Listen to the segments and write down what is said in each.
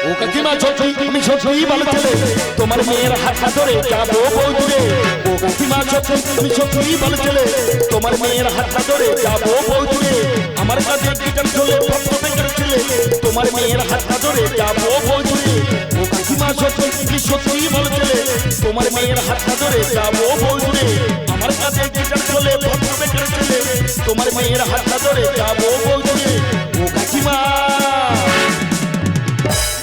ও কাকিমা সত্যি আমি ভালো ছেলে তোমার মেয়ের হাতটা ধরে যাব বৌদুরে ও কাকিমা সত্যি আমি সত্যি ভালো ছেলে তোমার মেয়ের হাতটা ধরে যাব বৌদুরে আমার কাছে গিটার চলে ভক্ত বেকার ছেলে। তোমার মেয়ের হাতটা ধরে যাব বৌদুরে ও কাকিমা সত্যি আমি সত্যি ভালো ছেলে তোমার মেয়ের হাতটা ধরে যাব বৌদুরে আমার কাছে গিটার চলে ভক্ত বেকার ছেলে। তোমার মেয়ের হাতটা ধরে যাব বৌদুরে ও কাকিমা!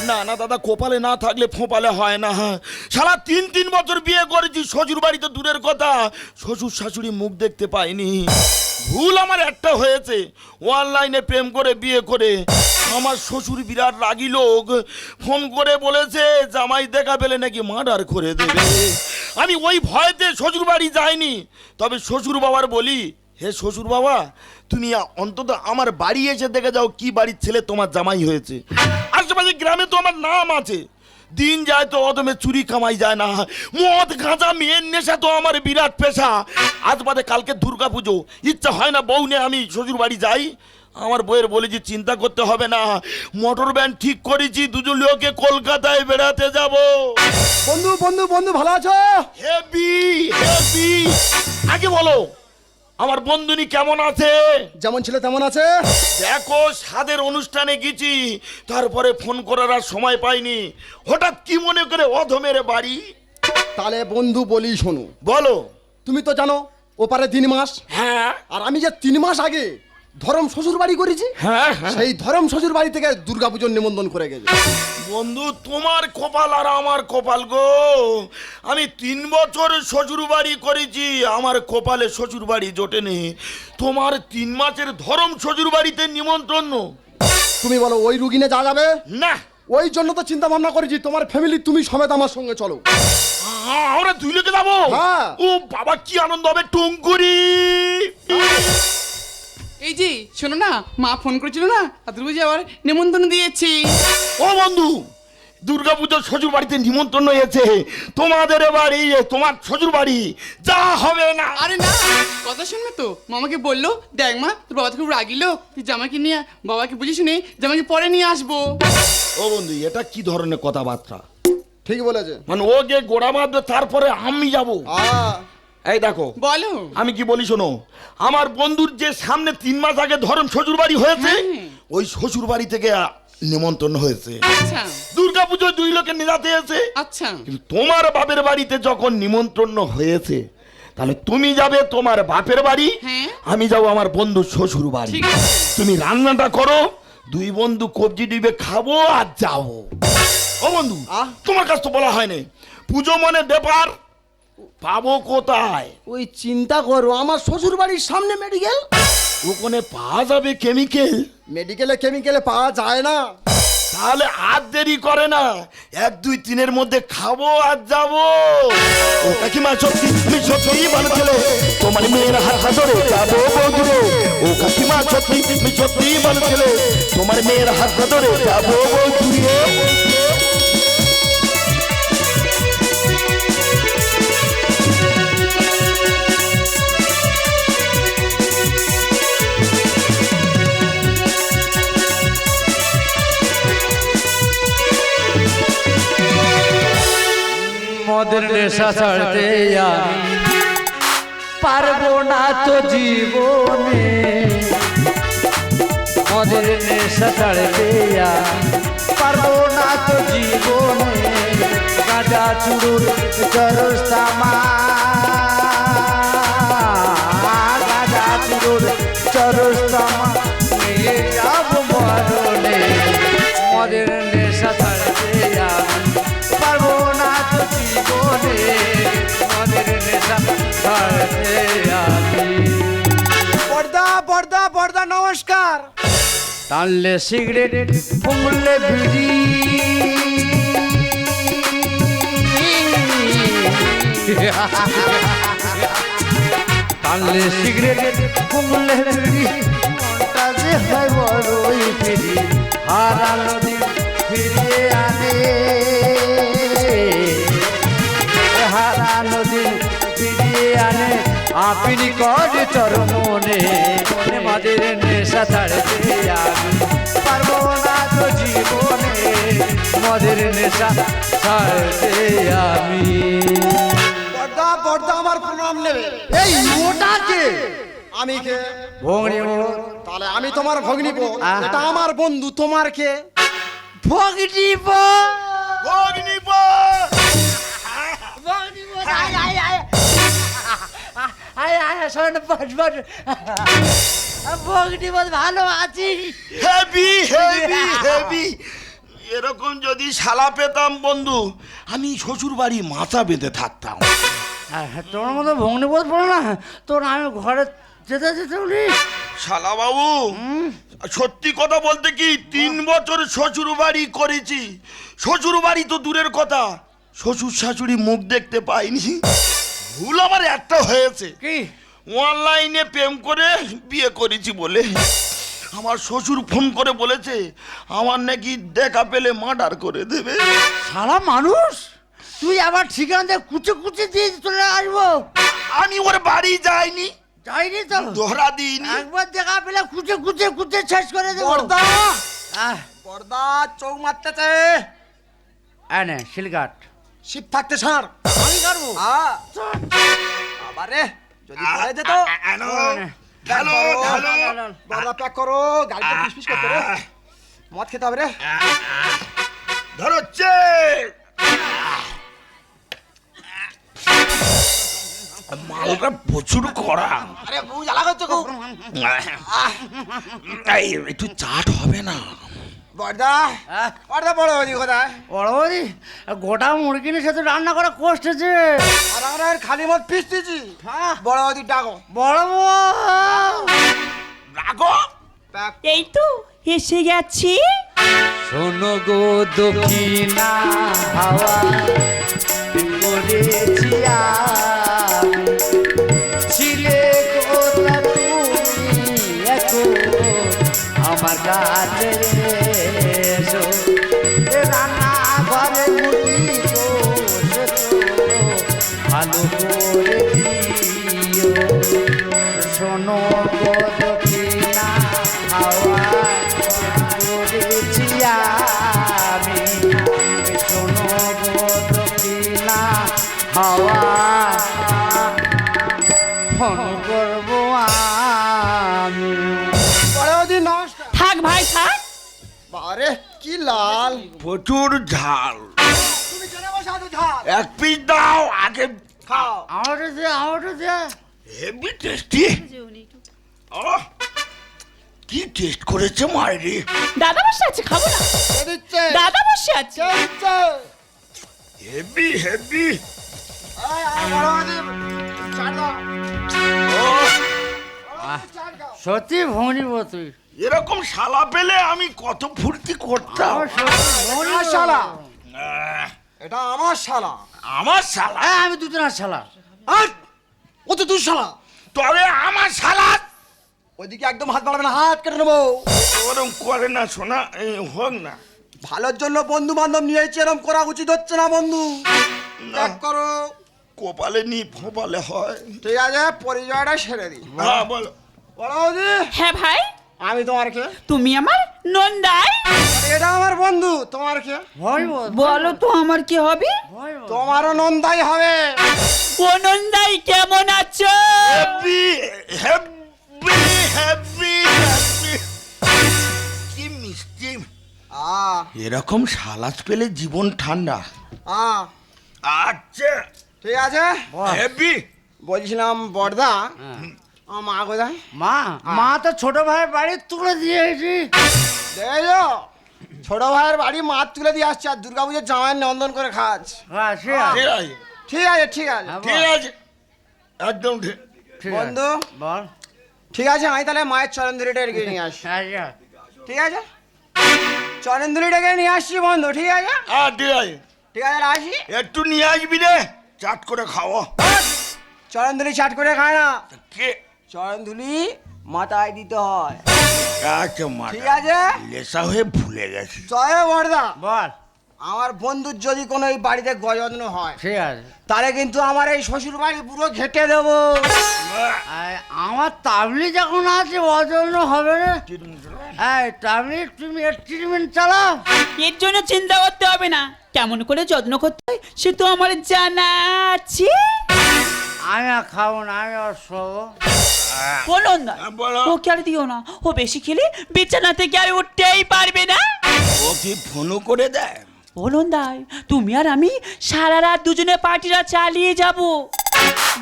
না না, দাদা, কোপালে না থাকলে ফোপালে হয় না। সারা তিন তিন বছর বিয়ে করেছি, শ্বশুর বাড়িতে দূরের কথা। শ্বশুর শাশুড়ি মুখ দেখতে পাইনি ভুল আমার একটা হয়েছে। অনলাইনে প্রেম করে, বিয়ে করে। আমার শ্বশুর বিরাট রাগি লোক। ফোন করে বলেছে, জামাই দেখা পেলে নাকি মার্ডার করে দেবে? আমি ওই ভয়তে শ্বশুর বাড়ি যাইনি। তবে শ্বশুর বাবার বলি, হে শ্বশুর বাবা, তুমি অন্তত আমার বাড়ি এসে দেখে যাও কি বাড়ির ছেলে তোমার জামাই হয়েছে। গ্রামে তো আমার নাম আছে। দিন যায় তো অদমে চুরি কামাই যায় না। মদ গাঁজা মেয়ের নেশা তো আমার বিরাট পেশা। আজ বাদে কালকে দুর্গা পুজো ইচ্ছা হয় না বউ নিয়ে আমি শ্বশুর বাড়ি যাই। আমার বইয়ের বলেছি চিন্তা করতে হবে না। মোটর ভ্যান ঠিক করেছি দুজন লোকে কলকাতায় বেড়াতে যাব। বন্ধু বন্ধু বন্ধু ভালো আছো? হেভি হেভি আগে বলো। আমার বন্ধুনি কেমন আছে? যেমন ছিল তেমন আছে। দেখো সাদের অনুষ্ঠানে গেছি তারপরে ফোন করার আর সময় পাইনি। হঠাৎ কি মনে করে অধমের বাড়ি? তাহলে বন্ধু বলি শোনো। বলো। তুমি তো জানো ওপারে তিন মাস। হ্যাঁ। আর আমি যে তিন মাস আগে ধরম শ্বশুর বাড়ি করেছি? হ্যাঁ হ্যাঁ। সেই ধরম শ্বশুর বাড়ি থেকে দুর্গাপুজোর নিমন্ত্রণ করে গেছে। বন্ধু তোমার কপাল আর আমার কপাল গো। আমি তিন বছর শ্বশুর বাড়ি করেছি আমার কপালে শ্বশুর বাড়ি জোটেনি। তোমার তিন মাসের ধরম শ্বশুর বাড়িতে নিমন্ত্রণ। তুমি বলো ওই রুগিনে যা যাবে? না। ওই জন্য তো চিন্তা ভাবনা করেছি তোমার ফ্যামিলি তুমি সমেত আমার সঙ্গে চলো। আমরা দুই লোকে যাব? হ্যাঁ। ও বাবা কি আনন্দ হবে টুঙ্কুরি। এই যে শোনো না মা ফোন করেছিল না আর দুর্গাপুজো আবার নেমন্তন্ন দিয়েছি। ও বন্ধু দুর্গাপুজোর শ্বশুর বাড়িতে নিমন্ত্রণ হয়েছে। তোমাদের বাড়ি তোমার শ্বশুর বাড়ি যা হবে না। আরে না কথা শুনবে তো মামাকে বলল দেখ মা তোর বাবা তো খুব রাগিলো তুই জামাকে নিয়ে বাবাকে বুঝিস নে জামাকে পরে নিয়ে আসব। ও বন্ধু এটা কি ধরনের কথাবার্তা? ঠিক বলেছে। মানে ও যে গোড়া বাঁধবে তারপরে আমি যাব। আ এই দেখো বলো। আমি কি বলি শোনো? আমার বন্ধুর যে সামনে তিন মাস আগে ধরম শ্বশুর বাড়ি হয়েছে হ্যাঁ। ওই শ্বশুর বাড়ি থেকে নিমন্ত্রণ হয়েছে। আচ্ছা। দুর্গা পুজোয় দুই লোকে নিজাতে এসে আচ্ছা। কিন্তু তোমার বাপের বাড়িতে যখন নিমন্ত্রণ হয়েছে তাহলে তুমি যাবে তোমার বাপের বাড়ি হ্যাঁ। আমি যাব আমার বন্ধু শ্বশুর বাড়ি তুমি রান্নাটা করো দুই বন্ধু কবজি ডিবে খাব আর যাব। ও বন্ধু। তোমার কাছ তো বলা হয়নি। পুজো মনে ব্যাপার পাবো কোথায়? ওই চিন্তা করো আমার শ্বশুর বাড়ির সামনে মেডিকেল ওখানে পাওয়া যাবে কেমিক্যাল মেডিকেলে কেমিক্যালে পাওয়া যায় না। তাহলে আর দেরি করে না। এক দুই তিনের মধ্যে খাব আর যাব। ও কাকিমা সত্যি তুমি সত্যি ভালো ছেলে। তোমার মেয়ের হাত ধরে যাব বৌদুরে ও কাকিমা সত্যি তুমি সত্যি ভালো ছেলে। তোমার মেয়ের হাত ধরে যাব বৌদুরে মদের নেশা ছাড়তে আমি পারব না তো জীবনে। মদের নেশা ছাড়তে আমি পারব না তো জীবনে। গাঁজা চুরুর চরস্তামা গাঁজা চুরুর চরস্তামা পর্দা নমস্কার। টানলে সিগারেট ফুমলে বিড়ি। টানলে সিগারেট ফুমলে বিড়ি। মনটা যে হয় বড়ই ফিরি হারানো দিন ফিরিয়ে আনে। হারানো দিন ফিরিয়ে আনে। আপনি করে চরমনে মনে মাদের নেশা ছাড়তে আমি পারব না তো জীবনে মদের নেশা ছাড়তে আমি। বর্দা বর্দা আমার প্রণাম নেবে। এই ওটাকে আমি কে? ভগ্নি তাহলে আমি তোমার ভগ্নিপ আহা। এটা আমার বন্ধু তোমার কে? ভগ্নি ভগ্নিপ! ভগ্নি ভালো আছি। Heavy heavy heavy. এরকম যদি শালা পেতাম বন্ধু আমি শ্বশুর বাড়ি মাথা বেঁধে থাকতাম। তোর মতো ভগ্নি বোধ পড়ো না। তোর আমি ঘরে যেতে যেতে উনি শালা বাবু সত্যি কথা বলতে কি তিন বছর শ্বশুর বাড়ি করেছি। শ্বশুর বাড়ি তো দূরের কথা। শ্বশুর শাশুড়ি মুখ দেখতে পাইনি। ভুল আমার একটা হয়েছে। কি? অনলাইনে প্রেম করে বিয়ে করেছি বলে। আমার শ্বশুর ফোন করে বলেছে আমার নাকি দেখা পেলে মার্ডার করে দেবে। সারা মানুষ তুই আবার ঠিকানা কুচে কুচে দিয়ে চলে আসব। আমি ওর বাড়ি যাইনি। যাইনি তো? ধরা দিইনি। একবার দেখা পেলে কুচে কুচে কুচে শেষ করে দেবো। বর্দা! আহ, বর্দা চোখ মারতেছে। নে শিলঘাট। শিব থাকতে সার। আমি করব আবারে যদি পড়ে যেত। হ্যালো হ্যালো হ্যালো বর্দা প্যাক করো গাড়িটা ফিসফিস করতে রে মদ খেতে হবে রে। ধরোচ্ছে। মালটা প্রচুর করা আরে বউ জ্বালা করছ খুব। একটু চাট হবে না। বর্দা আহ, বর্দা বড় বৌদি কোথায়? বড় বৌদি গোটা মুরগির সাথে রান্না করা কষ্ট আছে আর আমরা এর খালি মদ পিস দিয়েছি বড় বৌদি ডাকো। বড় প্যাক এই তো এসে গেছি। শোনো গো দক্ষিণা হাওয়া করেছি আমি। ছিলে কোথা তুমি এখন আমার কাছে প্রচুর ঝাল তুমি ঝাল এক পিস দাও আগে খাও আমার দে আমার দে হেভি টেস্টি কি টেস্ট করেছে মাইরি দাদা বসে আছে খাব না দাদা বসে আছে হেভি হেভি সত্যি ভনিব তুই এরকম শালা পেলে আমি কত ফুর্তি করতাম। আমার শালা এটা আমার শালা। আমার শালা? হ্যাঁ আমি দুজনের শালা। আর ও তো তুই শালা। তবে আমার শালা? ওইদিকে একদম হাত বাড়াবে না হাত কেটে নেব। ওরম করে না শোনা এই হোক না। ভালোর জন্য বন্ধু বান্ধব নিয়েছি এরকম করা উচিত হচ্ছে না বন্ধু। ত্যাগ করো। কপালে নি ফোপালে হয়। ঠিক আছে পরিচয়টা সেরে দিই। হ্যাঁ বলো বৌদি। হ্যাঁ ভাই। আমি তোমার কে? তুমি আমার নন্দাই? এটা আমার বন্ধু তোমার কে? বলো। তো আমার কি হবে? তোমারও নন্দাই হবে। ও নন্দাই কেমন আছো? হ্যাপি হ্যাপি হ্যাপি হ্যাপি কি মিষ্টি। আ এরকম সালাস পেলে জীবন ঠান্ডা। আ আচ্ছা। ঠিক আছে? হ্যাপি বলছিলাম বর্দা। আমার মা কোথায়? মা মা তো ছোট ভাইয়ের বাড়ি তুলে দিয়েছি দেখো ছোট ভাইয়ের বাড়ি মাছ তুলে দিয়ে আসছে আর দুর্গা পুজোর জামাইয়ের নন্দন করে খাওয়াচ্ছে। হ্যাঁ আছে। ঠিক আছে। ঠিক আছে ঠিক আছে। হ্যাঁ, ঠিক আছে। একদম ঠিক। ঠিক বন্ধু। বল। ঠিক আছে আমি তাহলে মায়ের চরণধুরিটা এগিয়ে নিয়ে আসি। ঠিক আছে? চরণধুরিটাকে নিয়ে আসছি বন্ধু ঠিক আছে? হ্যাঁ ঠিক আছে। ঠিক আছে আসি একটু নিয়ে আসবি রে। চাট করে খাওয়া। চরণধুলি চাট করে খায় না। কে? চরণধুলি মাথায় দিতে হয়। আচ্ছা মা ঠিক আছে? লেসা হয়ে ভুলে গেছি। জয় বর্দা বল। আমার বন্ধুর যদি কোনো এই বাড়িতে গজন্য হয় ঠিক আছে। তাহলে কিন্তু আমার এই শ্বশুর বাড়ি পুরো ঘেটে দেবো। আমার তাবলি যখন আছে অজন্য হবে না। এই তাবলি তুমি ট্রিটমেন্ট চালাও। এর জন্য চিন্তা করতে হবে না। কেমন করে যত্ন করতে হয় সে তো আমার জানা আছে। আমি আর খাব না আমি আর শোবো বলুন না। হ্যাঁ, বলো। ওকে আর দিও না? ও বেশি খেলে বিছানা থেকে আর উঠতেই পারবে না। ও কি ফোনও করে দেয়? বলুন দাই তুমি আর আমি সারা রাত দুজনে পার্টিরা চালিয়ে যাব।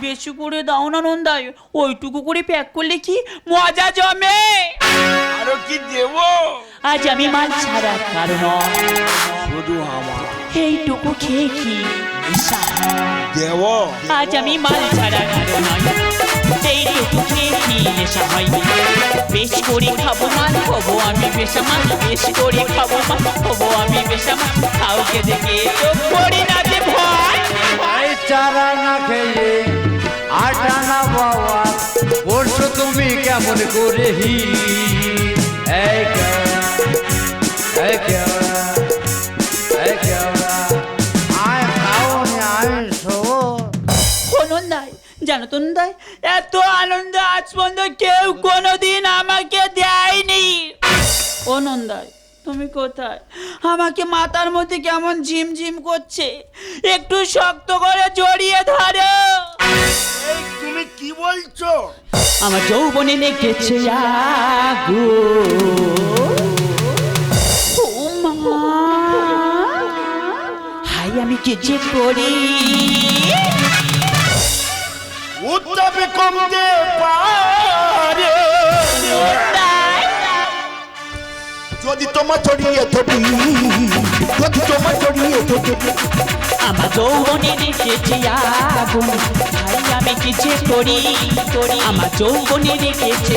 বেশি করে দাও না নন্দাই। ওইটুকু করে প্যাক করলে কি মজা জমে? আরও কি দেবো? আজ আমি মাল ছাড়া কারণ শুধু আমার। এইটুকু খেয়ে কি? দেব আজ আমি মাল ছাড়া কারণ এইটুকু খেয়ে কি নেশা হয় বেশ করে খাব মাল হব আমি বেসামাল বেশ করে খাব মাল হব আমি বেসামাল কাউকে দেখে তো করি না যে ভয়। চারা না খেয়ে আটা না বাবা পরশু তুমি কেমন করে হি এই জানো তো নন্দাই এত আনন্দ আজ পর্যন্ত কেউ কোনোদিন আমাকে দেয়নি। ও নন্দাই তুমি কোথায়? আমাকে মাথার মধ্যে কেমন ঝিমঝিম করছে। একটু শক্ত করে জড়িয়ে ধরো। তুমি কি বলছো? আমার যৌবনে লেগেছে মা হাই আমি কি যে করি? উত্তাপে কমতে পারে। যদি তোমার জড়িয়ে ধরি যদি তোমার জড়িয়ে ধরি। আমার যৌবনে রেখেছে আগুন ভাই আমি কি যে করি করি। আমার যৌবনে রেখেছে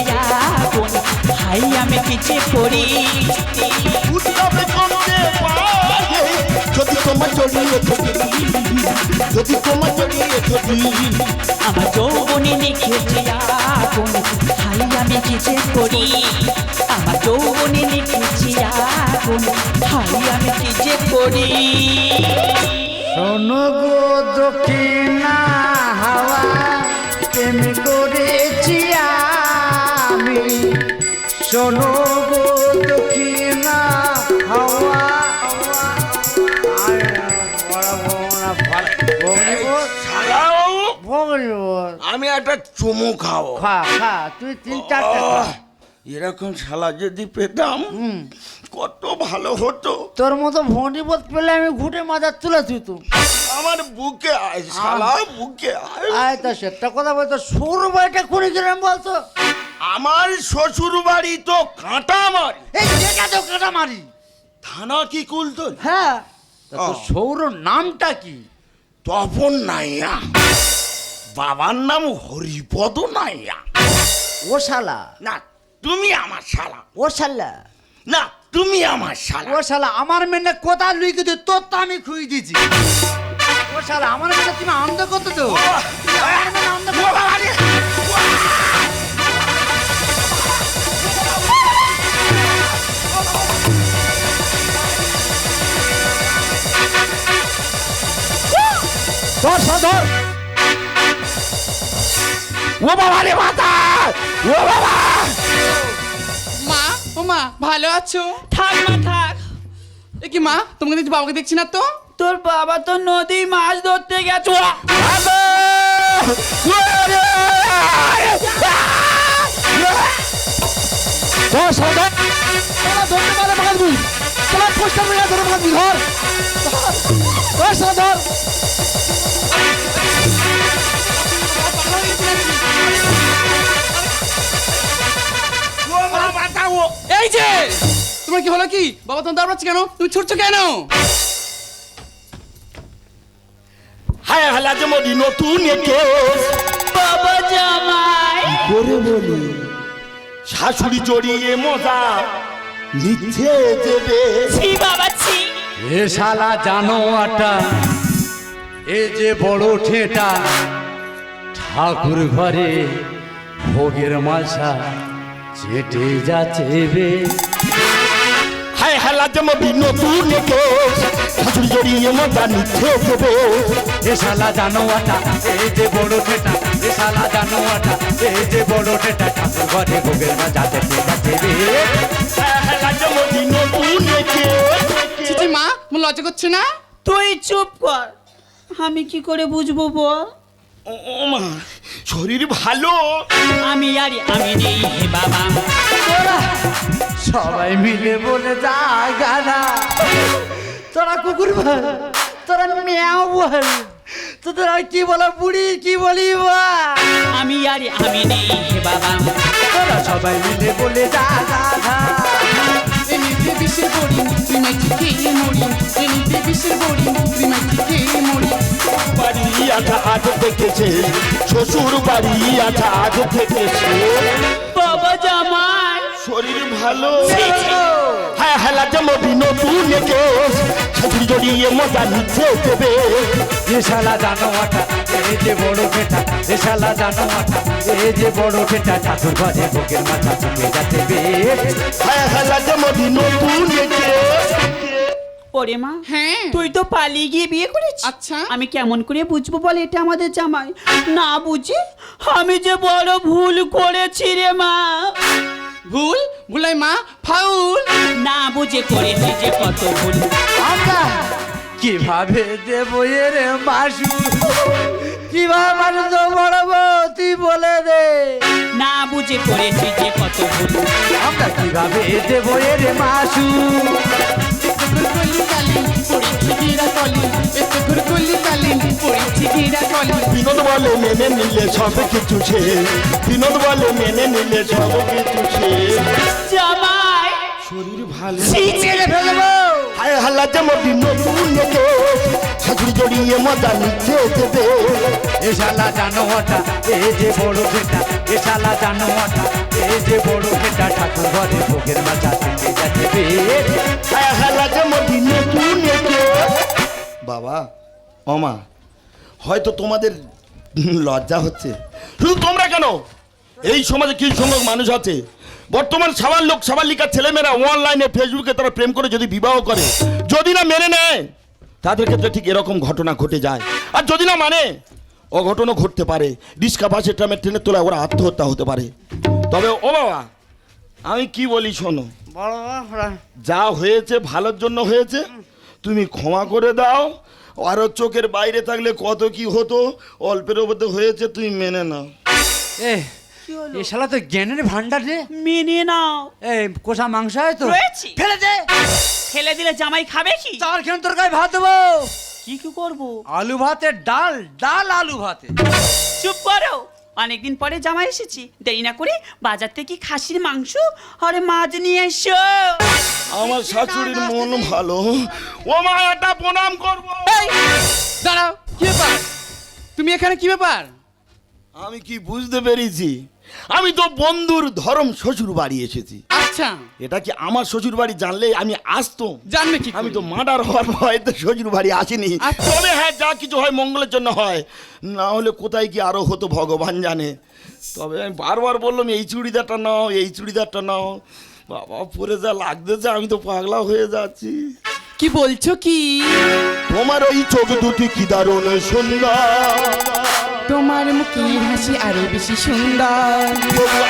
আগুন ভাই আমি কি যে করি। উত্তাপে কমতে পারে। যদি তোমার জড়িয়ে ধরি যদি তোমার জড়িয়ে ধরি আমার যৌবনে রেখেছে আগুন ভাই আমি কি যে করি? আমার যৌবনে রেখেছে আগুন ভাই আমি কি যে করি? শোনো গো দক্ষিণা হাওয়া প্রেম করেছি আমি। শোনো গো দক্ষিণা একটা চুমু খাও। খা খা তুই তিন চারটা খা। এরকম শালা যদি পেতাম কত ভালো হতো। তোর মতো ভন্ডি বোধ পেলে আমি ঘুটে মাজার তুলে তুই আমার বুকে আয় শালা বুকে আয়। আয় তা সেটা কথা বলতো সৌর বাড়িটা করে গেলাম বলতো আমার শ্বশুর বাড়ি তো কাঁটা আমার এই যেটা তো কাটা মারি। থানা কি কুলতল হ্যাঁ। তা তোর ও। সৌর নামটা কি? তপন নাইয়া। বাবার নাম হরিপদ নাইয়া। ও শালা। না তুমি আমার শালা। ও শালা। না তুমি আমার শালা। ও শালা আমার মেনে কোথা লুইকে দিই তোর তো আমি খুই দিছি ও শালা আমার মেনে তুমি আনন্দ করতে তো মেনে! ধর ধর ও বাবা রে মাতা ও বাবা মা ও মা ভালো আছো? থাক মা থাক। এ কি মা তোমাকে দেখছি বাবাকে দেখছি না তো? তোর বাবা তো নদী মাছ ধরতে গেছে। ও দাও এই যে! তোমার কি হলো কি? বাবা তোমার দাঁড়াচ্ছে কেন? তুমি ছুটছো কেন? হায় হালা যে মরি নতুন বাবা জামাই। করে বলি শাশুড়ি জড়িয়ে মজা নিচ্ছে দেবে ছি বাবা ছি। এ শালা জানোয়াটা এ যে বড় ঠেটা ঠাকুর ঘরে ভোগের মালসা। চেটে যাচ্ছে বে। হায় হালা নতুন জড়িয়ে মজা নিচ্ছে দেবে এ শালা জানোয়াটা এই যে বড় ঠেটা এ শালা জানোয়াটা এই যে বড় ঠেটা ঠাকুর ঘরে ভোগের মজা দেখে যাচ্ছে রে লাজমতি নতুন একে চিচি মা লজ্জা করছে না? তুই চুপ কর। আমি কি করে বুঝব বল? ও ও শরীর ভালো। আমি আরে আমি নেই হে বাবা। তোরা সবাই মিলে বলে যা গানা তোরা কুকুর বল তোরা মেয়াও বল তোদের আর কি বলা বুড়ি কি বলি বল আমি আরে আমি নেই হে বাবা। তোরা সবাই মিলে বলে যা গানা তুই মাইটি খেয়ে মরি। এমনিতে বিষের বড়ি তুই মাইটি খেয়ে মরি। বাড়ি আঠা আজ দেখেছে শ্বশুর বাড়ি আঠা আজ দেখেছে। বাবা জামাই। শরীর ভালো। হ্যাঁ হ্যাঁ লাজমতি নতুন একে। শাশুড়ি জড়িয়ে মজা নিচ্ছে দেবে। এ শালা জানোয়াটা এই যে বড় ঠেটা এ শালা জানোয়াটা এই যে বড় ঠেটা ঠাকুর ঘরে ভোগের মাথা চুকে যাচ্ছে বে। হ্যাঁ হ্যাঁ লাজমতি নতুন ওরে মা। হ্যাঁ। তুই তো পালিয়ে গিয়ে বিয়ে করেছিস। আচ্ছা। আমি কেমন করে বুঝব বল এটা আমাদের জামাই? না বুঝি? আমি যে বড় ভুল করেছি রে মা। ভুল? ভুলাই মা ফাউল। না বুঝে করেছি যে কত ভুল। আমরা কীভাবে দেব এর মাসু কীভাবে মানুষ তো বড় তুই বলে দে। না বুঝে করেছি যে কত ভুল। আমরা কীভাবে দেব এর কালি পড়েছি গিরা কলি এতে ঘুর কলি কালি পড়েছি গিরা কলি বিনোদ বলে মেনে নিলে সব কিছু সে। বিনোদ বলে মেনে নিলে সব কিছু সে। জামাই শরীর ভালো মেরে ফেলব। হায় হাল্লা যেমন নতুন একে শাশুড়ি জড়িয়ে মজা নিচ্ছে দেবে এ শালা জানোয়াটা এই যে বড় খেটা এ শালা জানোয়াটা এই যে বড় খেটা ঠাকুর ঘরে ভোগের মাথা থেকে যাচ্ছে। বাবা ওমা হয়তো তোমাদের লজ্জা হচ্ছে। শুধু তোমরা কেন? এই সমাজে কি সংখ্যক মানুষ আছে? বর্তমান সাবাল লোক সাবালিকা ছেলেমেয়েরা অনলাইনে ফেসবুকে তারা প্রেম করে যদি বিবাহ করে যদি না মেনে নেয় তাদের ক্ষেত্রে ঠিক এরকম ঘটনা ঘটে যায়। আর যদি না মানে অঘটনও ঘটতে পারে। রিক্সা বাসে ট্রামের ট্রেনের তোলায় ওরা আত্মহত্যা হতে পারে। তবে ও বাবা আমি কি বলি শোনো? যা হয়েছে ভালোর জন্য হয়েছে তুমি ক্ষমা করে দাও আরও চোখের বাইরে থাকলে কত কি হতো? অল্পের মধ্যে হয়েছে তুই মেনে নাও। এ এ শালা তো জ্ঞানের ভান্ডার রে। মেনে নাও। এ কোষা মাংস হয় তো রয়েছি। ফেলে দে। ফেলে দিলে জামাই খাবে কি? চার তোর তরকারি ভাত দেবো। কি কি করব? আলু ভাতে ডাল ডাল আলু ভাতে। চুপ করো। অনেকদিন পরে জামা এসেছি। দেরি না করে বাজার থেকে খাসির মাংস আরে মাছ নিয়ে এসো। আমার শাশুড়ির মন ভালো। ও মা একটা প্রণাম করব। এই দাঁড়াও কি ব্যাপার? তুমি এখানে কি ব্যাপার? আমি কি বুঝতে পেরেছি? আমি তো বন্ধুর ধর্ম শ্বশুর বাড়ি এসেছি। আচ্ছা। এটা কি আমার শ্বশুর বাড়ি জানলে আমি আসতো জানবে কি আমি তো মার্ডার হওয়ার ভয় তো শ্বশুর বাড়ি আসিনি। আচ্ছা। তবে হ্যাঁ যা কিছু হয় মঙ্গলের জন্য হয়। না হলে কোথায় কি আরও হতো ভগবান জানে। তবে আমি বারবার বললাম এই চুড়িদারটা নাও এই চুড়িদারটা নাও। বাবা পরে যা লাগতেছে আমি তো পাগলা হয়ে যাচ্ছি। কি বলছো কি? তোমার ওই চোখ দুটি কি দারুণ সুন্দর। তোমার মুখের হাসি আরও বেশি সুন্দর।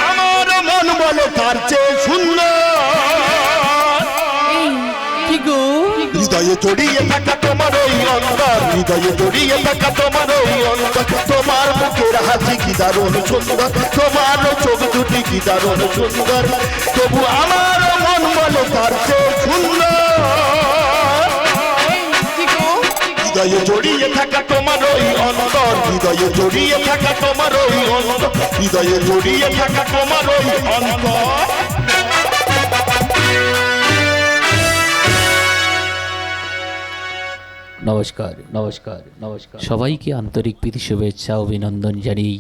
আমার মন বলে তার চেয়ে সুন্দর। কি গো? হৃদয়ে জড়িয়ে থাকা তোমার ওই অন্তর হৃদয়ে জড়িয়ে থাকা তোমার ওই অন্তর তোমার মুখের হাসি কি দারুণ সুন্দর তোমার চোখ দুটি কি দারুণ সুন্দর। তবু আমার মন বলে তার চেয়ে সুন্দর। হৃদয়ে জড়িয়ে থাকা তোমার ওই অন্তর হৃদয়ে জড়িয়ে থাকা তোমার ওই অন্তর হৃদয়ে জড়িয়ে থাকা তোমার ওই অন্তর নমস্কার নমস্কার নমস্কার। সবাইকে আন্তরিক প্রীতি শুভেচ্ছা অভিনন্দন জানিয়ে